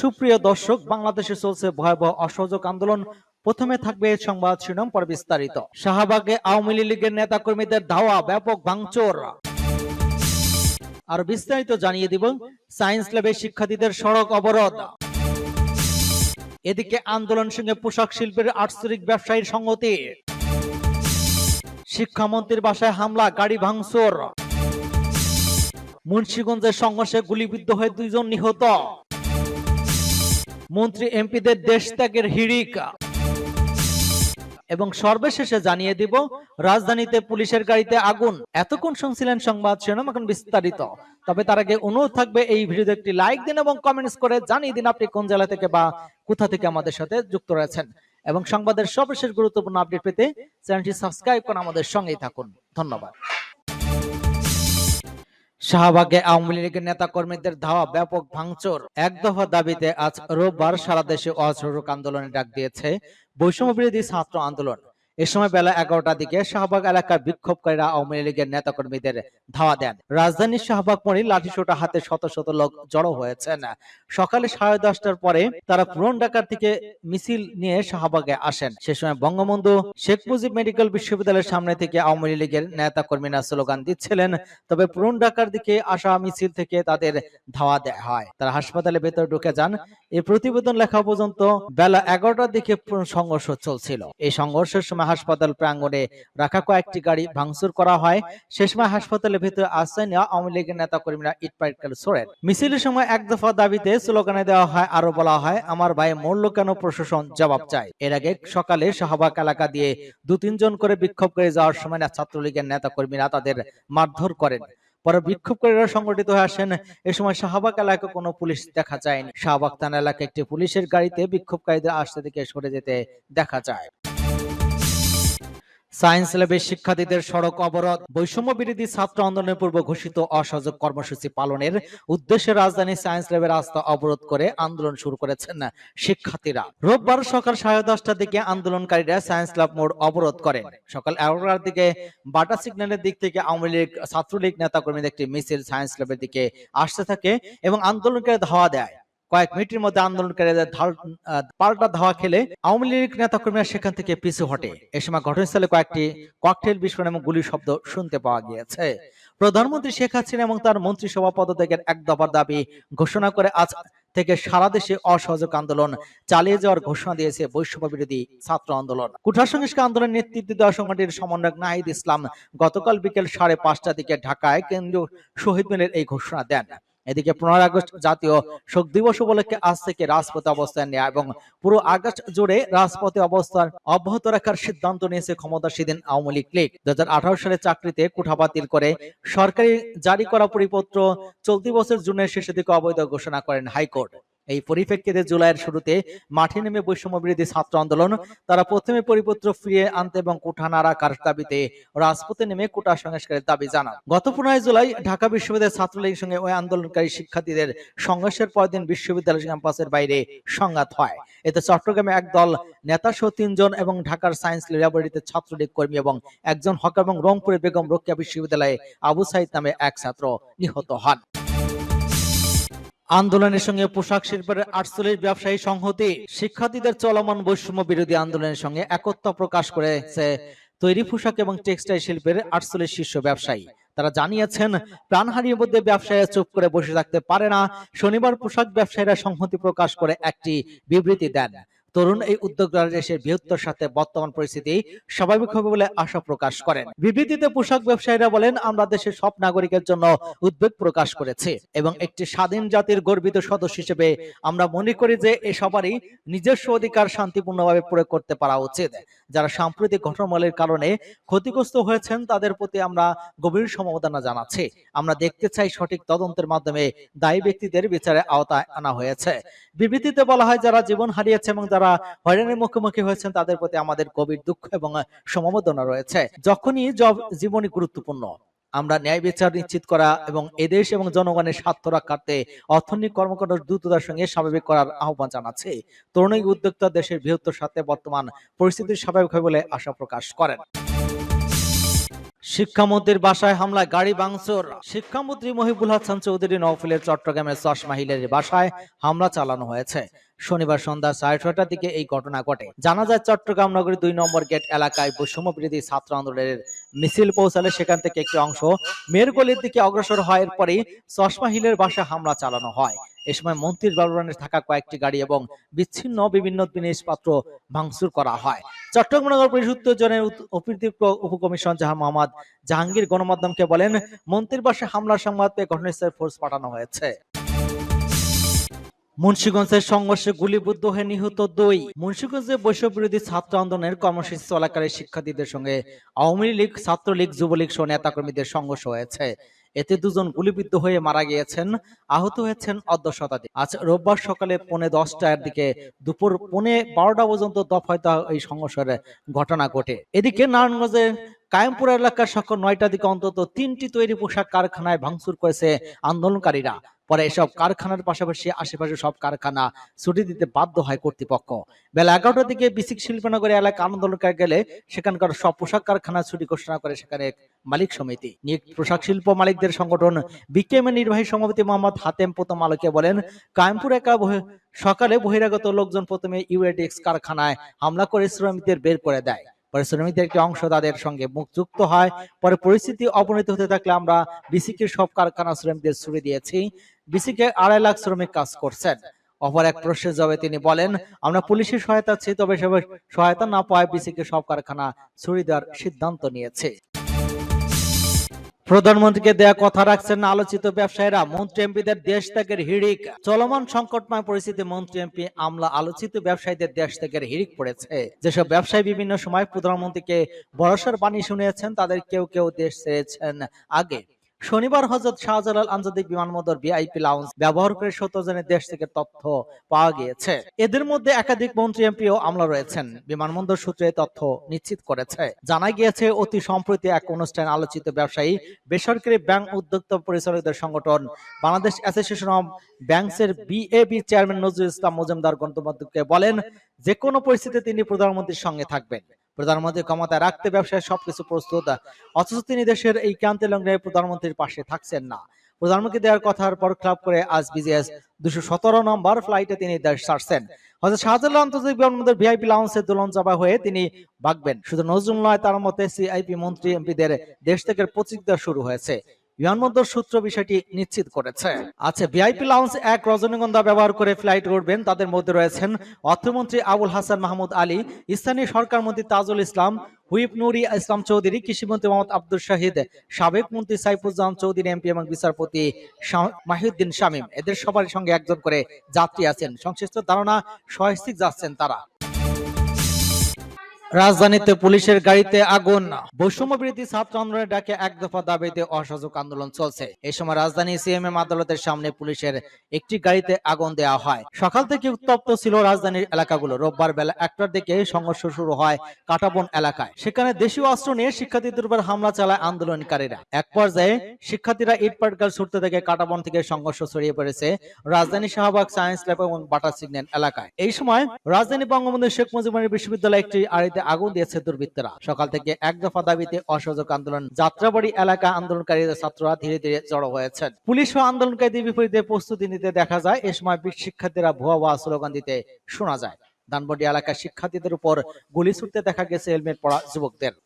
সুপ্রিয় দর্শক, বাংলাদেশে চলছে ভয়াবহ অসহযোগ আন্দোলন। প্রথমে থাকবে সংবাদ শিরোনাম পর বিস্তারিত। শাহবাগে আওয়ামী লীগের নেতা কর্মীদের ধাওয়া, ব্যাপক ভাঙচুর। আর বিস্তারিত জানিয়ে দিব সায়েন্স ল্যাবের শিক্ষার্থীদের সড়ক অবরোধ। এদিকে আন্দোলন সঙ্গে পোশাক শিল্পের আটস্তরিক ব্যবসায়ীর সংগতি শিক্ষামন্ত্রীর বাসায় হামলা, গাড়ি ভাঙচুর। মুন্সিগঞ্জের সংঘর্ষে গুলিবিদ্ধ হয়ে দুইজন নিহত। মন্ত্রী এমপিদের দেশ ত্যাগের হিড়িক। এবং সর্বশেষে জানিয়ে দিব, রাজধানীতে পুলিশের গাড়িতে আগুন। এতক্ষণ শুনছিলেন সংবাদ শিরোনাম, এখন বিস্তারিত। তবে তার আগে অনুরোধ থাকবে, এই ভিডিওতে একটি লাইক দিন এবং কমেন্টস করে জানিয়ে দিন আপনি কোন জেলা থেকে বা কোথা থেকে আমাদের সাথে যুক্ত রয়েছেন। এবং সংবাদের সর্বশেষ গুরুত্বপূর্ণ আপডেট পেতে চ্যানেলটি সাবস্ক্রাইব করে আমাদের সঙ্গেই থাকুন। ধন্যবাদ। শাহবাগে আওয়ামী লীগের নেতা কর্মীদের ধাওয়া ব্যাপক ভাঙচুর। এক দফা দাবিতে আজ রোববার সারা দেশে অসহযোগ আন্দোলনে ডাক দিয়েছে বৈষম্য বিরোধী ছাত্র আন্দোলন। এ সময় বেলা এগারোটার দিকে শাহবাগ এলাকার বিক্ষোভকারীরা আওয়ামী লীগের নেতা কর্মীদের ধাওয়া দেন। রাজধানীর শাহবাগ মোড়ে লাঠিসোঁটা হাতে শত শত লোক জড়ো হয়েছেন। সকালে সাড়ে দশটার পরে তারা পুরন ঢাকার থেকে মিছিল নিয়ে শাহবাগে আসেন। সে সময় বঙ্গবন্ধু শেখ মুজিব মেডিকেল বিশ্ববিদ্যালয়ের সামনে থেকে আওয়ামী লীগের নেতা কর্মীরা স্লোগান দিচ্ছিলেন, তবে পুরন ঢাকার দিকে আসা মিছিল থেকে তাদের ধাওয়া দেয়া হয়। তারা হাসপাতালে ভেতরে ঢুকে যান। এই প্রতিবেদন লেখা পর্যন্ত বেলা এগারোটার দিকে সংঘর্ষ চলছিল। এই সংঘর্ষের সময় হাসপাতাল প্রাঙ্গণে রাখা কয়েকটি গাড়ি ভাঙচুর করা হয়। সময় হাসপাতালের ভেতরে আশ্রয় নেওয়া আওয়ামী লীগের নেতা কর্মীরা ইট পাইটকেল ছোড়েন। মিছিলের সময় এক দফা দাবিতে স্লোগানে দেওয়া হয়, আরও বলা হয়, আমার ভাই মরল কেন? প্রশাসন জবাব চায়। এর আগে সকালে শাহবাগ এলাকা দিয়ে দু তিনজন করে বিক্ষোভ করে যাওয়ার সময় ছাত্রলীগের নেতা কর্মীরা তাদের মারধর করেন। পরে বিক্ষোভকারীরা সংগঠিত হয়ে আসেন। এ সময় শাহবাগ এলাকায় কোনো পুলিশ দেখা যায়নি। শাহবাগ থানা এলাকায় একটি পুলিশের গাড়িতে বিক্ষোভকারীদের আসতে থেকে সরে যেতে দেখা যায়। সায়েন্স ল্যাবের শিক্ষার্থীদের সড়ক অবরোধ। বৈষম্য বিরোধী ছাত্র আন্দোলনের পূর্ব ঘোষিত অসহযোগ কর্মসূচি পালনের উদ্দেশ্যে রাজধানী সায়েন্স ল্যাবের রাস্তা অবরোধ করে আন্দোলন শুরু করেছেন শিক্ষার্থীরা। রোববার সকাল সাড়ে দশটার দিকে আন্দোলনকারীরা সায়েন্স ল্যাব মোড় অবরোধ করেন। সকাল এগারোটার দিকে বাটা সিগন্যালের দিক থেকে আওয়ামী লীগ ছাত্রলীগ নেতাকর্মীদের একটি মিছিল সায়েন্স ল্যাবের দিকে আসতে থাকে এবং আন্দোলনকারী ধাওয়া দেয়। কয়েক মিনিটের মধ্যে আন্দোলনকারীদের পাল্টা ধাওয়া খেলে আওয়ামী লীগ নেতাকর্মীরা সেখান থেকে পিছু হটে। এ সময় ঘটনাস্থলে কয়েকটি ককটেল বিস্ফোরণ এবং গুলির শব্দ শুনতে পাওয়া গিয়েছে। প্রধানমন্ত্রী শেখ হাসিনা এবং তার মন্ত্রিসভা পদত্যাগের এক দফার দাবি ঘোষণা করে আজ থেকে সারা দেশে অসহযোগ আন্দোলন চালিয়ে যাওয়ার ঘোষণা দিয়েছে বৈষম্য বিরোধী ছাত্র আন্দোলন। কুঠার সংস্কার আন্দোলনের নেতৃত্ব দেওয়া সংগঠনের সমন্বয়ক নাহিদ ইসলাম গতকাল বিকেল সাড়ে পাঁচটার দিকে ঢাকায় কেন্দ্রীয় শহীদ মিলের এই ঘোষণা দেন। এদিকে পনেরোই আগস্ট জাতীয় শোক দিবস উপলক্ষে আজ থেকে রাজপথে অবস্থান নেয়া এবং পুরো আগস্ট জুড়ে রাজপথে অবস্থান অব্যাহত রাখার সিদ্ধান্ত নিয়েছে ক্ষমতাসীন আওয়ামী লীগ। লীগ দুই হাজার আঠারো সালে চাকরিতে কোঠা বাতিল করে সরকারি জারি করা পরিপত্র চলতি বছর জুনের শেষের দিকে অবৈধ ঘোষণা করেন হাইকোর্ট। এই পরিপ্রেক্ষিতে জুলাইয়ের শুরুতে মাঠে নেমে বৈষম্য বিরোধী ছাত্র আন্দোলন, তারা প্রথমে পরিপত্র ফিরিয়ে আনতে এবং কোঠা না রাখার দাবিতে রাজপথে নেমে কোটা সংস্কারের দাবি জানান। গত পনেরোই জুলাই ঢাকা বিশ্ববিদ্যালয়ের ছাত্রলীগের সঙ্গে ওই আন্দোলনকারী শিক্ষার্থীদের সংঘর্ষের পরদিন বিশ্ববিদ্যালয় ক্যাম্পাসের বাইরে সংঘাত হয়। এতে চট্টগ্রামে একদল নেতা সহ তিনজন এবং ঢাকার সায়েন্স ল্যাবরেটরিতে ছাত্রলীগ কর্মী এবং একজন হকার এবং রংপুরের বেগম রোকেয়া বিশ্ববিদ্যালয়ে আবু সাইদ নামে এক ছাত্র নিহত হন। আন্দোলনের সঙ্গে পোশাক শিল্পের আটচল্লিশ ব্যবসায়ী সংহতি, শিক্ষার্থীদের চলমান বৈষম্য বিরোধী আন্দোলনের সঙ্গে একত্র প্রকাশ করেছে তৈরি পোশাক এবং টেক্সটাইল শিল্পের আটচল্লিশ শীর্ষ ব্যবসায়ী। তারা জানিয়েছেন প্রাণহানির মধ্যে ব্যবসায়ীরা চুপ করে বসে থাকতে পারে না। শনিবার পোশাক ব্যবসায়ীরা সংহতি প্রকাশ করে একটি বিবৃতি দেন। তরুণ এই উদ্যোক্তারা দেশের বৃহত্তর সাথে বর্তমান পরিস্থিতি স্বাভাবিক হবে বলে আশা প্রকাশ করেন। বিবৃতিতে পোশাক ব্যবসায়ীরা বলেন, আমরা দেশের সব নাগরিকের জন্য উদ্বেগ প্রকাশ করেছি এবং একটি স্বাধীন জাতির গর্বিত সদস্য হিসেবে আমরা মনে করি যে এ সবারই নিজস্ব অধিকার শান্তিপূর্ণভাবে প্রয়োগ করতে পারা উচিত। যারা সাম্প্রতিক ঘটনাবলীর কারণে ক্ষতিগ্রস্ত হয়েছেন, তাদের প্রতি আমরা গভীর সমবেদনা জানাচ্ছি। আমরা দেখতে চাই সঠিক তদন্তের মাধ্যমে দায়ী ব্যক্তিদের বিচারে আওতায় আনা হয়েছে। বিবৃতিতে বলা হয়, যারা জীবন হারিয়েছে এবং যারা হয়রানির মুখোমুখি হয়েছেন তাদের প্রতি আমাদের গভীর দুঃখ এবং সমবেদনা রয়েছে। যখনই জব জীবনই গুরুত্বপূর্ণ আমরা ন্যায় বিচার নিশ্চিত করা এবং এদেশ এবং জনগণের স্বার্থ রক্ষার্থে অর্থনৈতিক কর্মকাণ্ড দ্রুততার সঙ্গে স্বাভাবিক করার আহ্বান জানাচ্ছে। তরুণী উদ্যোক্তা দেশের বৃহত্তর সাথে বর্তমান পরিস্থিতি স্বাভাবিক হয় বলে আশা প্রকাশ করেন। শিক্ষামন্ত্রীর বাসায় হামলায় গাড়ি ভাঙচুর। শিক্ষামন্ত্রী মহিবুল হাসান চৌধুরী নওফিলের চট্টগ্রামের চশমাহিলের বাসায় হামলা চালানো হয়েছে। শনিবার সন্ধ্যা সাড়ে ছটার দিকে এই ঘটনা ঘটে। জানা যায়, চট্টগ্রাম নগরীর দুই নম্বর গেট এলাকায় বৈষম্য বিরোধী ছাত্র আন্দোলনের মিছিল পৌঁছালে সেখান থেকে একটি অংশ মেরগলির দিকে অগ্রসর হয় এরপরই চশমা হিলের বাসায় হামলা চালানো হয়। এ সময় মন্ত্রীর বাবুরানের থাকা কয়েকটি গাড়ি এবং বিচ্ছিন্ন বিভিন্ন জিনিসপত্র ভাঙচুর করা হয়। চট্টগ্রাম নগর পরিষদ জনের অতিরিক্ত উপকমিশন জাহান মোহাম্মদ জাহাঙ্গীর গণমাধ্যমকে বলেন, মন্ত্রীর বাসায় হামলার সংবাদ পেয়ে ঘটনাস্থলে ফোর্স পাঠানো হয়েছে। মুন্সিগঞ্জের সংঘর্ষে গুলিবিদ্ধ হয়ে নিহত দুই। মুন্সিগঞ্জে বৈষম্য বিরোধী ছাত্র আন্দোলনের কর্মসূচি চলাকালে শিক্ষার্থীদের সঙ্গে আওয়ামী লীগ, ছাত্রলীগ, যুবলীগ সহ নেতাকর্মীদের সংঘর্ষ হয়েছে। এতে দুজন গুলিবিদ্ধ হয়ে মারা গিয়েছেন, আহত হয়েছেন অর্ধ শতাধিক। আজ রোববার সকালে পৌনে দশটার দিকে দুপুর পৌনে বারোটা পর্যন্ত দফায় দফায় এই সংঘর্ষের ঘটনা ঘটে। এদিকে নারায়ণগঞ্জের কায়েমপুর এলাকার সকাল নয়টার দিকে অন্তত তিনটি তৈরি পোশাক কারখানায় ভাঙচুর করেছে আন্দোলনকারীরা। পরে এসব কারখানার পাশাপাশি আশেপাশে সব কারখানা ছুটি দিতে বাধ্য হয় কর্তৃপক্ষ। বেলা এগারোটার দিকে বিসিক শিল্পনগরে এলাকা আন্দোলনকারী গেলে সেখানকার সব পোশাক কারখানা ছুটি ঘোষণা করে সেখানে মালিক সমিতি। নিয়ে পোশাক শিল্প মালিকদের সংগঠন বিকেএম নির্বাহী সভাপতি মোহাম্মদ হাতেম প্রথম আলোকে বলেন কায়েমপুর একা সকালে বহিরাগত লোকজন প্রথমে ইউএডিক্স কারখানায় হামলা করে শ্রমিকদের বের করে দেয়। পরে শ্রমিকদের একটি অংশ তাদের সঙ্গে মুখ যুক্ত হয়। পরে পরিস্থিতি অবনতি হতে থাকলে আমরা বিসিকের সব কারখানা শ্রমিকদের ছুড়ে দিয়েছি বিসিকে আড়াই লাখ শ্রমিক কাজ করছেন। অপর এক প্রশ্নের জবাবে তিনি বলেন, আমরা পুলিশের সহায়তা চাই, তবে সে সহায়তা না পাওয়ায় বিসিকে সব কারখানা ছুড়ে দেওয়ার সিদ্ধান্ত নিয়েছে। প্রধানমন্ত্রীকে দেয়া কথা রাখছেন আলোচিত ব্যবসায়ীরা, মন্ত্রী এমপিদের দেশ ত্যাগের হিড়িক। চলমান সংকটময় পরিস্থিতি মন্ত্রী এমপি আমলা আলোচিত ব্যবসায়ীদের দেশ ত্যাগের হিড়িক পড়েছে। যেসব ব্যবসায়ী বিভিন্ন সময় প্রধানমন্ত্রীকে ভরসার বাণী শুনিয়েছেন, তাদের কেউ কেউ দেশ ছেড়েছেন আগে। শনিবার হজরত শাহজালাল আন্তর্জাতিক বিমানবন্দর ভিআইপি লাউঞ্জ ব্যবহার করে সত্তর জনের দেশ থেকে তথ্য পাওয়া গিয়েছে। এদের মধ্যে একাধিক মন্ত্রী, এমপি ও আমলা রয়েছেন। বিমানবন্দর সূত্রে তথ্য নিশ্চিত করেছে। জানা গিয়েছে, অতি সম্প্রতি এক অনুষ্ঠানে আলোচিত ব্যবসায়ী, বেসরকারি ব্যাংক উদ্যোক্তা পরিচালকদের সংগঠন বাংলাদেশ অ্যাসোসিয়েশন অব ব্যাংকসের বিএবি চেয়ারম্যান নজরুল ইসলাম মজুমদার গণতন্ত্রকে বলেন, যে কোনো পরিস্থিতিতে তিনি প্রধানমন্ত্রীর সঙ্গে থাকবেন। প্রধানমন্ত্রী ক্ষমতায় রাখতে ব্যবসায় সবকিছু প্রস্তুত, অথচ তিনি দেশের এই ক্রান্তি লগ্নে প্রধানমন্ত্রীর পাশে থাকছেন না। প্রধানমন্ত্রী দেওয়ার কথার পর ক্লাব করে আজ বিজিএস দুশো সতেরো নম্বর ফ্লাইটে তিনি দেশ ছাড়ছেন। শাহজালাল আন্তর্জাতিক বিমানবন্দর ভিআইপি দোলন চাপা হয়ে তিনি ভাগবেন শুধু নজরুল নয়, তার মতে সিআইপি মন্ত্রী এমপিদের দেশ থেকে প্রতিযোগিতা শুরু হয়েছে। বিমানবন্দর সূত্র বিষয়টি নিশ্চিত করেছে। আচ্ছা ভিআইপি লাউন্স এক রজনীগন্ধা ব্যবহার করে ফ্লাইট উঠবেন তাদের মধ্যে রয়েছেন অর্থমন্ত্রী আবুল হাসান মাহমুদ আলী, স্থানীয় সরকার মন্ত্রী তাজুল ইসলাম, হুইপ নুরি ইসলাম চৌধুরী, কৃষিমন্ত্রী মোহাম্মদ আব্দুল শাহিদ, সাবেক মন্ত্রী সাইফুজ্জামান চৌধুরী, এমপি এবং বিচারপতি মাহিউদ্দিন শামীম। এদের সবার সঙ্গে একজন করে যাত্রী আছেন। সংশ্লিষ্ট ধারণা সহস্তিক যাচ্ছেন তারা। রাজধানীতে পুলিশের গাড়িতে আগুন। বৈষম্য বিরোধী ছাত্র আন্দোলনের ডাকে এক দফা দাবিতে অসহযোগ আন্দোলন চলছে। এই সময় রাজধানী সিএমএম আদালতের সামনে পুলিশের একটি গাড়িতে আগুন দেওয়া হয়। সকাল থেকে উত্তপ্ত ছিল রাজধানীর এলাকাগুলো। রোববার বেলা একটার দিকে সংঘর্ষ শুরু হয় কাটাবন এলাকায়। সেখানে দেশীয় অস্ত্র নিয়ে শিক্ষার্থীদের উপর হামলা চালায় আন্দোলনকারীরা। এক পর্যায়ে শিক্ষার্থীরা ইট পাটকাল ছুটতে থেকে কাটাবন থেকে সংঘর্ষ ছড়িয়ে পড়েছে রাজধানী শাহবাগ সায়েন্স ল্যাব এবং বাটা সিগন্যাল এলাকায়। এই সময় রাজধানী বঙ্গবন্ধু শেখ মুজিবুর বিশ্ববিদ্যালয় একটি আড়িতে আগুন দিয়েছে দুর্বৃত্তরা সকাল থেকে এক দফা দাবিতে অসহযোগ আন্দোলন। যাত্রাবাড়ি এলাকা আন্দোলনকারীদের ছাত্ররা ধীরে ধীরে জড়ো হয়েছেন। পুলিশ ও আন্দোলনকারীদের বিপরীতে প্রস্তুতি নিতে দেখা যায়, এ সময় শিক্ষার্থীরা ভুয়া ভুয়া স্লোগান দিতে শোনা যায়। ধানবন্ডি এলাকার শিক্ষার্থীদের উপর গুলি ছুটতে দেখা গেছে হেলমেট পরা যুবকদের।